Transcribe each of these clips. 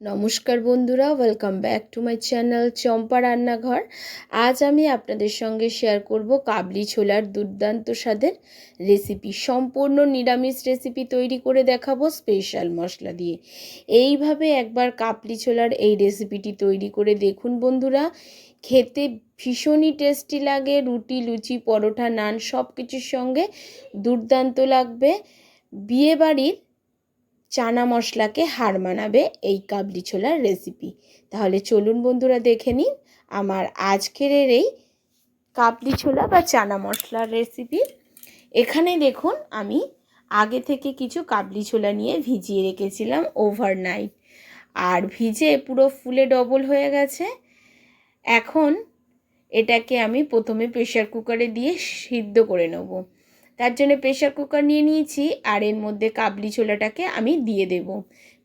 নমস্কার বন্ধুরা welcome back to my channel Champa রান্নাঘর। আজ আমি আপনাদের সঙ্গে শেয়ার করব কাবলি ছোলার দুর্দান্ত স্বাদের রেসিপি সম্পূর্ণ নিরামিষ রেসিপি তৈরি করে দেখাবো স্পেশাল মশলা দিয়ে। এইভাবে একবার কাবলি ছোলার এই রেসিপিটি তৈরি করে দেখুন বন্ধুরা। খেতে ভীষণই টেস্টি লাগে, রুটি, লুচি, পরোটা, নান সব কিছুর সঙ্গে দুর্দান্ত লাগবে। বিয়েবাড়ির চানা মশলাকে হার মানাবে এই কাবলি ছোলার রেসিপি তাহলে চলুন বন্ধুরা দেখে নিন আমার আজকের এই কাবলি ছোলা বা চানা মশলার রেসিপি এখানে দেখুন আমি আগে থেকে কিছু কাবলি ছোলা নিয়ে ভিজিয়ে রেখেছিলাম ওভারনাইট আর ভিজে পুরো ফুলে ডবল হয়ে গেছে। এখন এটাকে আমি প্রথমে প্রেশার কুকারে দিয়ে সিদ্ধ করে নেব। তার জন্য প্রেশার কুকার নিয়ে নিয়েছি আর এর মধ্যে কাবলি ছোলাটাকে আমি দিয়ে দেব।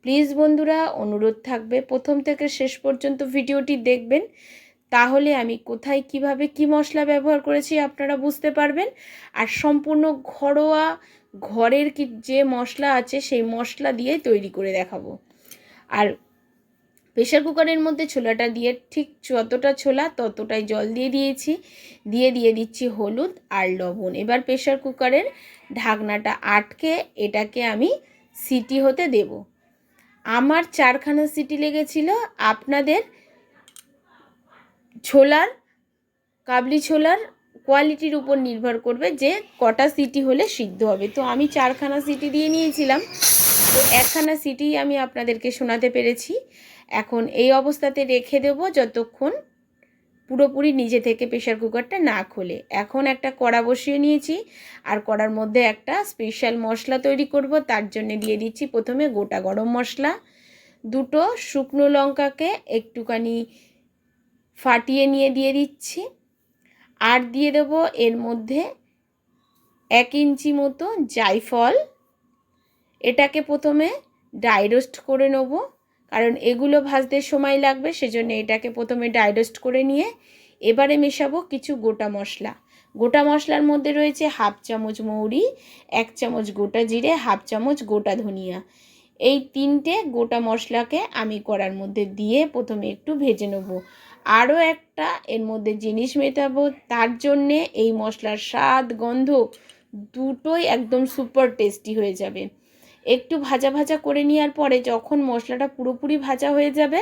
প্লিজ বন্ধুরা, অনুরোধ থাকবে প্রথম থেকে শেষ পর্যন্ত ভিডিওটি দেখবেন। তাহলে আমি কোথায়, কীভাবে, কি মশলা ব্যবহার করেছি আপনারা বুঝতে পারবেন। আর সম্পূর্ণ ঘরোয়া ঘরের কি যে মশলা আছে, সেই মশলা দিয়ে তৈরি করে দেখাবো। আর প্রেশার কুকারের মধ্যে ছোলাটা দিয়ে ঠিক যতটা ছোলা ততটাই জল দিয়ে দিয়েছি। দিয়ে দিয়ে দিচ্ছি হলুদ আর লবণ। এবার প্রেশার কুকারের ঢাকনাটা আটকে এটাকে আমি সিটি হতে দেব। আমার চারখানা সিটি লেগেছিল। আপনাদের ছোলার, কাবলি ছোলার কোয়ালিটির উপর নির্ভর করবে যে কটা সিটি হলে সিদ্ধ হবে। তো আমি চারখানা সিটি দিয়ে নিয়েছিলাম। তো একখানা সিটি আমি আপনাদেরকে শোনাতে পেরেছি। এখন এই অবস্থাতে রেখে দেব যতক্ষণ পুরোপুরি নিজে থেকে প্রেশার কুকারটা না খোলে। এখন একটা কড়া বসিয়ে নিয়েছি আর কড়ার মধ্যে একটা স্পেশাল মশলা তৈরি করব, তার জন্য দিয়ে দিচ্ছি প্রথমে গোটা গরম মশলা, দুটো শুকনো লঙ্কাকে একটুখানি ফাটিয়ে নিয়ে দিয়ে দিচ্ছি, আর দিয়ে দেব এর মধ্যে এক ইঞ্চি মতো জায়ফল। এটাকে প্রথমে ড্রাই রোস্ট করে নেব। কারণ এগুলো ভাজতে সময় লাগবে, সেজন্য এটাকে প্রথমে ডাইরোস্ট করে নিয়ে এবারে মেশাবো কিছু গোটা মশলা। গোটা মশলার মধ্যে রয়েছে হাফ চামচ মৌরি, এক চামচ গোটা জিরে, হাফ চামচ গোটা ধনিয়া। এই তিনটে গোটা মশলাকে আমি করার মধ্যে দিয়ে প্রথমে একটু ভেজে নেব। আরও একটা এর মধ্যে জিনিস মেটাবো, তার জন্যে এই মশলার স্বাদ, গন্ধ দুটোই একদম সুপার টেস্টি হয়ে যাবে। একটু ভাজা ভাজা করে নেওয়ার পরে যখন মশলাটা পুরোপুরি ভাজা হয়ে যাবে,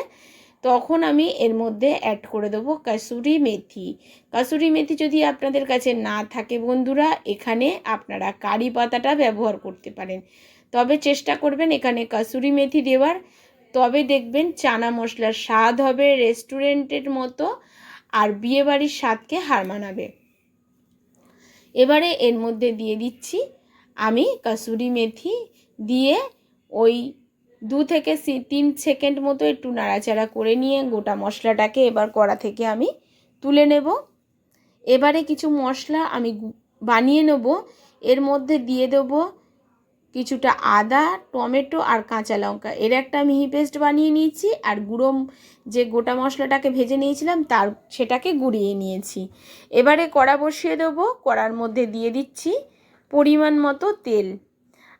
তখন আমি এর মধ্যে অ্যাড করে দেবো কাসুরি মেথি। কাসুরি মেথি যদি আপনাদের কাছে না থাকে বন্ধুরা, এখানে আপনারা কারি পাতাটা ব্যবহার করতে পারেন। তবে চেষ্টা করবেন এখানে কাসুরি মেথি দেওয়ার। তবে দেখবেন চানা মশলার স্বাদ হবে রেস্টুরেন্টের মতো আর বিয়েবাড়ির স্বাদকে হার মানাবে। এবারে এর মধ্যে দিয়ে দিচ্ছি আমি কাসুরি মেথি দিয়ে ওই দু থেকে তিন সেকেন্ড মতো একটু নাড়াচাড়া করে নিয়ে গোটা মশলাটাকে এবার কড়া থেকে আমি তুলে নেব। এবারে কিছু মশলা আমি বানিয়ে নেব। এর মধ্যে দিয়ে দেব কিছুটা আদা, টমেটো আর কাঁচা লঙ্কা। এর একটা মিহি পেস্ট বানিয়ে নিয়েছি আর গুঁড়ো যে গোটা মশলাটাকে ভেজে নিয়েছিলাম তার, সেটাকে গুঁড়িয়ে নিয়েছি। এবারে কড়া বসিয়ে দেবো। কড়ার মধ্যে দিয়ে দিচ্ছি পরিমাণ মতো তেল।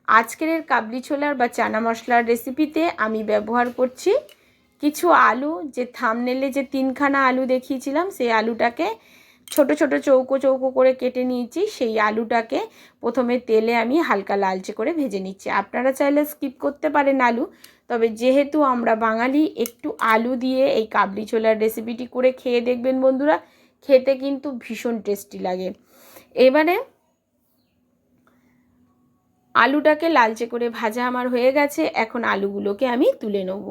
আজকের কাবলি ছোলার বা চানা মশলার রেসিপিতে আমি ব্যবহার করছি কিছু আলু, যে থামনেলে যে তিনখানা আলু দেখিয়েছিলাম, সেই আলুটাকে ছোট ছোট চৌকো চৌকো করে কেটে নিয়েছি। সেই আলুটাকে প্রথমে তেলে আমি হালকা লালচে করে ভেজে নিচ্ছি। আপনারা চাইলে স্কিপ করতে পারেন আলু, তবে যেহেতু আমরা বাঙালি, একটু আলু দিয়ে এই কাবলি ছোলার রেসিপিটি করে খেয়ে দেখবেন বন্ধুরা, খেতে কিন্তু ভীষণ টেস্টি লাগে। এবারে আলুটাকে লালচে করে ভাজা আমার হয়ে গেছে, এখন আলুগুলোকে আমি তুলে নেব।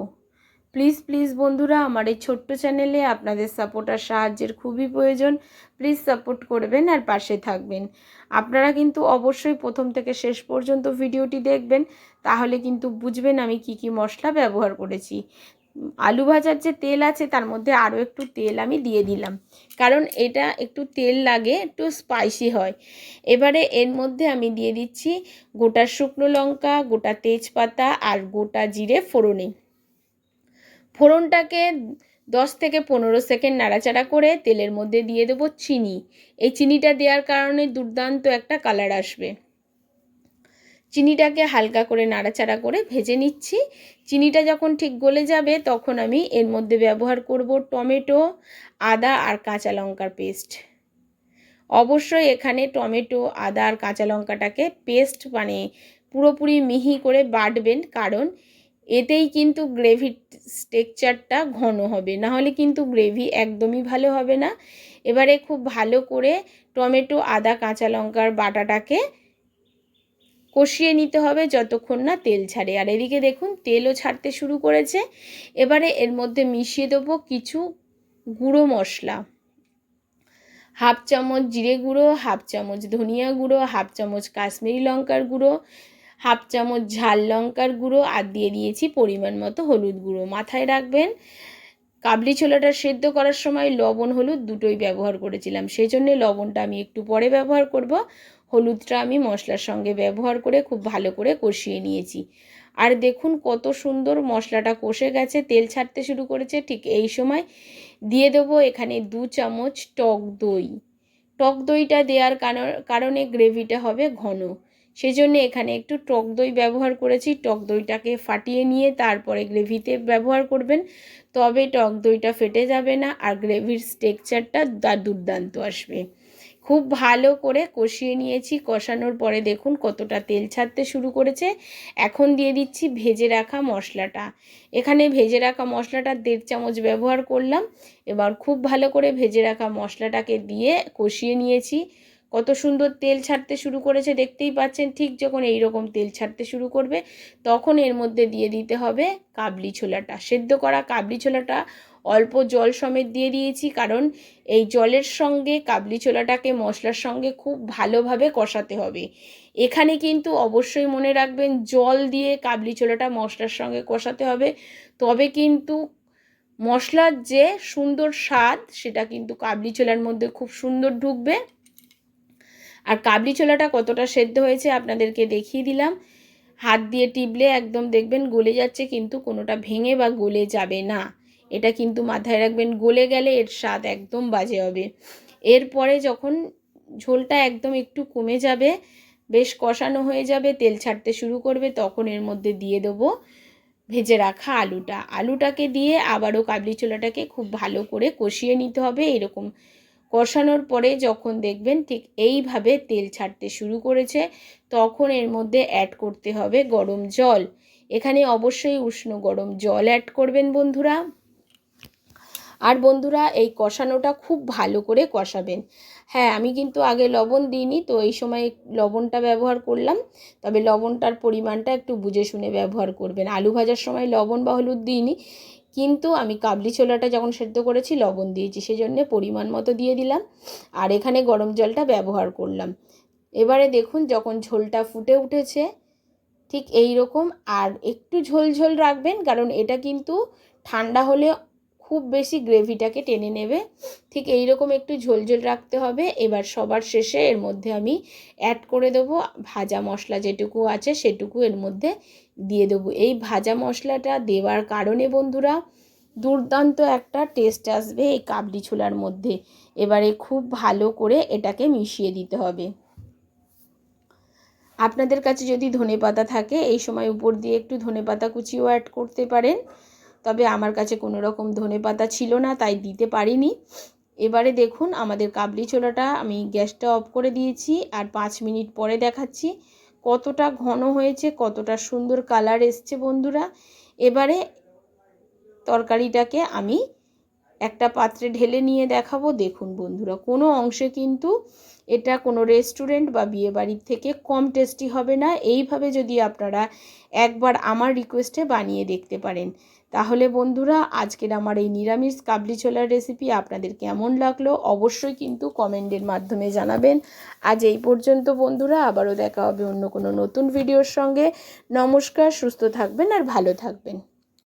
প্লিজ প্লিজ বন্ধুরা, আমার এই ছোট্ট চ্যানেলে আপনাদের সাপোর্ট আর সাহায্যের খুবই প্রয়োজন। প্লিজ সাপোর্ট করবেন আর পাশে থাকবেন। আপনারা কিন্তু অবশ্যই প্রথম থেকে শেষ পর্যন্ত ভিডিওটি দেখবেন, তাহলে কিন্তু বুঝবেন আমি কি কি মশলা ব্যবহার করেছি। আলু ভাজার যে তেল আছে, তার মধ্যে আরও একটু তেল আমি দিয়ে দিলাম। কারণ এটা একটু তেল লাগে, একটু স্পাইসি হয়। এবারে এর মধ্যে আমি দিয়ে দিচ্ছি গোটা শুকনো লঙ্কা, গোটা তেজপাতা আর গোটা জিরে ফোড়নে। ফোড়নটাকে দশ থেকে পনেরো সেকেন্ড নাড়াচাড়া করে তেলের মধ্যে দিয়ে দেবো চিনি। এই চিনিটা দেওয়ার কারণে দুর্দান্ত একটা কালার আসবে। চিনিটাকে হালকা করে নাড়াচাড়া করে ভেজে নিচ্ছি। চিনিটা যখন ঠিক গলে যাবে তখন আমি এর মধ্যে ব্যবহার করব টমেটো, আদা আর কাঁচা লঙ্কার পেস্ট। অবশ্যই এখানে টমেটো, আদা আর কাঁচা লঙ্কাটাকে পেস্ট মানে পুরোপুরি মিহি করে বাটবেন কারণ এতেই কিন্তু গ্রেভির টেক্সচারটা ঘন হবে। না হলে কিন্তু গ্রেভি একদমই ভালো হবে না। এবারে খুব ভালো করে টমেটো, আদা, কাঁচা লঙ্কার বাটাটাকে কষিয়ে নিতে হবে যতক্ষণ না তেল ছাড়ে। আর এদিকে দেখুন, তেলও ছাড়তে শুরু করেছে। এবারে এর মধ্যে মিশিয়ে দেবো কিছু গুঁড়ো মশলা। হাফ চামচ জিরে গুঁড়ো, হাফ চামচ ধনিয়া গুঁড়ো, হাফ চামচ কাশ্মীরি লঙ্কার গুঁড়ো, হাফ চামচ ঝাল লঙ্কার গুঁড়ো, আর দিয়ে দিয়েছি পরিমাণ মতো হলুদ গুঁড়ো। মাথায় রাখবেন, কাবলি ছোলাটা সেদ্ধ করার সময় লবণ, হলুদ দুটোই ব্যবহার করেছিলাম। সেই জন্যে লবণটা আমি একটু পরে ব্যবহার করব। হলুদটা আমি মশলার সঙ্গে ব্যবহার করে খুব ভালো করে কষিয়ে নিয়েছি। আর দেখুন কত সুন্দর মশলাটা কষে গেছে, তেল ছাড়তে শুরু করেছে। ঠিক এই সময় দিয়ে দেবো এখানে দু চামচ টক দই। টক দইটা দেওয়ার কারণে গ্রেভিটা হবে ঘন। সেজন্য এখানে একটু টক দই ব্যবহার করেছি। টক দইটাকে ফাটিয়ে নিয়ে তারপরে গ্রেভিতে ব্যবহার করবেন। তবে টক দইটা ফেটে যাবে না আর গ্রেভির স্টেকচারটা দুর্দান্ত আসবে। খুব ভালো করে কষিয়ে নিয়েছি। কষানোর পরে দেখুন কতটা তেল ছাড়তে শুরু করেছে। এখন দিয়ে দিচ্ছি ভেজে রাখা মশলাটা। এখানে ভেজে রাখা মশলাটা দেড় চামচ ব্যবহার করলাম। এবার খুব ভালো করে ভেজে রাখা মশলাটাকে দিয়ে কষিয়ে নিয়েছি। কত সুন্দর তেল ছাড়তে শুরু করেছে, দেখতেই পাচ্ছেন ঠিক যখন এই রকম তেল ছাড়তে শুরু করবে, তখন এর মধ্যে দিয়ে দিতে হবে কাবলি ছোলাটা। সেদ্ধ করা কাবলি ছোলাটা অল্প জল সমেত দিয়ে দিয়েছি, কারণ এই জলের সঙ্গে কাবলি ছোলাটাকে মশলার সঙ্গে খুব ভালোভাবে কষাতে হবে। এখানে কিন্তু অবশ্যই মনে রাখবেন জল দিয়ে কাবলি ছোলাটা মশলার সঙ্গে কষাতে হবে। তবে কিন্তু মশলার যে সুন্দর স্বাদ, সেটা কিন্তু কাবলি ছোলার মধ্যে খুব সুন্দর ঢুকবে। আর কাবলি ছোলাটা কতটা সেদ্ধ হয়েছে আপনাদেরকে দেখিয়ে দিলাম। হাত দিয়ে টিপলে একদম দেখবেন গলে যাচ্ছে, কিন্তু কোনোটা ভেঙে বা গলে যাবে না। এটা কিন্তু মাথায় রাখবেন, গলে গেলে এর স্বাদ একদম বাজে হবে। এরপরে যখন ঝোলটা একদম একটু কমে যাবে, বেশ কষানো হয়ে যাবে, তেল ছাড়তে শুরু করবে, তখন এর মধ্যে দিয়ে দেবো ভেজে রাখা আলুটা। আলুটাকে দিয়ে আবারও কাবলি ছোলাটাকে খুব ভালো করে কষিয়ে নিতে হবে। এরকম কষানোর পরে যখন দেখবেন ঠিক এইভাবে তেল ছাড়তে শুরু করেছে, তখন এর মধ্যে অ্যাড করতে হবে গরম জল। এখানে অবশ্যই উষ্ণ গরম জল অ্যাড করবেন বন্ধুরা। আর বন্ধুরা, এই কষানোটা খুব ভালো করে কষাবেন। হ্যাঁ আমি কিন্তু আগে লবণ দিইনি, তো এই সময় লবণটা ব্যবহার করলাম। তবে লবণটার পরিমাণটা একটু বুঝে শুনে ব্যবহার করবেন। আলু ভাজার সময় লবণ বা হলুদ দিইনি, কিন্তু আমি কাবলি ছোলাটা যখন সেদ্ধ করেছি, লবণ দিয়েছি সেই জন্যে পরিমাণ মতো দিয়ে দিলাম। আর এখানে গরম জলটা ব্যবহার করলাম। এবারে দেখুন যখন ঝোলটা ফুটে উঠেছে, ঠিক এই রকম। আর একটু ঝোল ঝোল রাখবেন, কারণ এটা কিন্তু ঠান্ডা হলে খুব বেশি গ্রেভিটাকে টেনে নেবে। ঠিক এই রকম একটু ঝোল ঝোল রাখতে হবে। এবার সবার শেষে এর মধ্যে আমি অ্যাড করে দেবো ভাজা মশলা যেটুকু আছে সেটুকু এর মধ্যে দিয়ে দেবো। এই ভাজা মশলাটা দেওয়ার কারণে বন্ধুরা দুর্দান্ত একটা টেস্ট আসবে এই কাবলি ছোলার মধ্যে। এবারে খুব ভালো করে এটাকে মিশিয়ে দিতে হবে। আপনাদের কাছে যদি ধনে পাতা থাকে, এই সময় উপর দিয়ে একটু ধনে পাতা কুচিও অ্যাড করতে পারেন। তবে আমার কাছে কোনো রকম ধনে পাতা ছিল না, তাই দিতে পারিনি। এবারে দেখুন, আমাদের কাবলি ছোলাটা আমি গ্যাসটা অফ করে দিয়েছি আর পাঁচ মিনিট পরে দেখাচ্ছি কতটা ঘন হয়েছে, কতটা সুন্দর কালার এসছে বন্ধুরা। এবারে তরকারিটাকে আমি একটা পাত্রে ঢেলে নিয়ে দেখাবো। দেখুন বন্ধুরা, কোনো অংশে কিন্তু এটা কোনো রেস্টুরেন্ট বা বিয়েবাড়ির থেকে কম টেস্টি হবে না। এইভাবে যদি আপনারা একবার আমার রিকোয়েস্টে বানিয়ে দেখতে পারেন। তাহলে বন্ধুরা, আজকের আমার এই নিরামিষ কাবলি ছোলার রেসিপি আপনাদের কেমন লাগল অবশ্যই কিন্তু কমেন্টের মাধ্যমে জানাবেন। আজ এই পর্যন্ত বন্ধুরা, আবারও দেখা হবে অন্য কোনো নতুন ভিডিওর সঙ্গে। নমস্কার, সুস্থ থাকবেন আর ভালো থাকবেন।